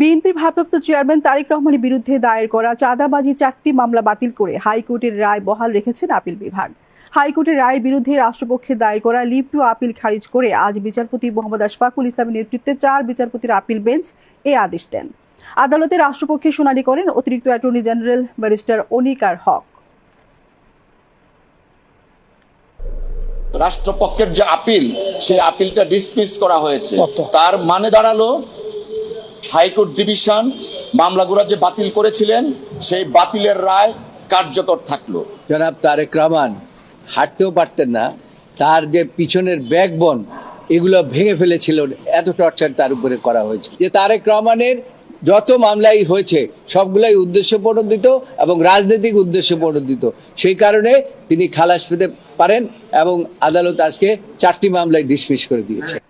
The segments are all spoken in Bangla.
বিএনপির ভারপ্রাপ্ত চেয়ারম্যান তারেক রহমানের বিরুদ্ধে দায়ের করা চাঁদাবাজি চারটি মামলা বাতিল করে হাইকোর্টের রায় বহাল রেখেছেন আপিল বিভাগ। হাইকোর্টের রায়ের বিরুদ্ধে রাষ্ট্রপক্ষের দায়ের করা লিভ টু আপিল খারিজ করে আজ বিচারপতি মোহাম্মদ আশফাকুল ইসলামের নেতৃত্বে চার বিচারপতির আপিল বেঞ্চ এ আদেশ দেন। আদালতে রাষ্ট্রপক্ষে শুনানি করেন অতিরিক্ত অ্যাটর্নি জেনারেল ব্যারিস্টার অনিকার হক। রাষ্ট্রপক্ষের যে আপিল সেই আপিলটা ডিসমিস করা হয়েছে। তার মানে দাঁড়াল হাইকোর্ট ডিভিশন মামলাগুলো যে বাতিল করেছিলেন, সেই বাতিলের রায় কার্যকর থাকল। জনাব তারেক রহমান, হাঁটতেও পারতেন না। তার যে পিছনের ব্যাকবন, এগুলো ভেঙে ফেলেছিল, এত টর্চার তার উপরে করা হয়েছে। যে তারেক রহমানের যত মামলাই হয়েছে, সবগুলাই উদ্দেশ্য প্রণোদিত এবং রাজনৈতিক উদ্দেশ্য প্রণোদিত। সেই কারণে তিনি খালাস পেতে পারেন এবং আদালত আজকে চারটি মামলায় ডিসমিস করে দিয়েছে।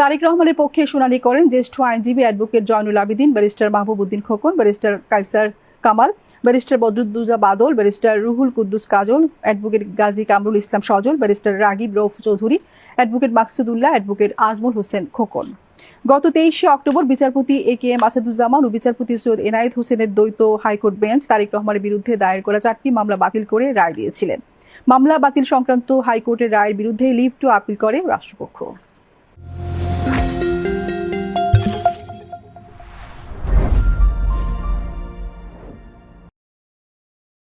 তারেক রহমানের পক্ষে শুনানি করেন জ্যেষ্ঠ আইনজীবী advocate Zainul Abedin, barrister Mahbub Uddin Khokon, barrister Kaiser Kamal, barrister Badruddoza Badal, barrister Ruhul Quddus Kajal, advocate Gazi Kamrul Islam Sajal, barrister Ragib Rouf Chowdhury, advocate Maksudullah, advocate Azmal Hossain Khokon. গত তেইশে অক্টোবর বিচারপতি এ কে এম আসাদুজ্জামান ও বিচারপতি সৈয়দ এনায়েত হোসেনের দ্বৈত হাইকোর্ট বেঞ্চ তারেক রহমানের বিরুদ্ধে দায়ের করা চারটি মামলা বাতিল করে রায় দিয়েছিলেন। মামলা বাতিল সংক্রান্ত হাইকোর্টের রায়ের বিরুদ্ধে লিভ টু আপিল করে রাষ্ট্রপক্ষ।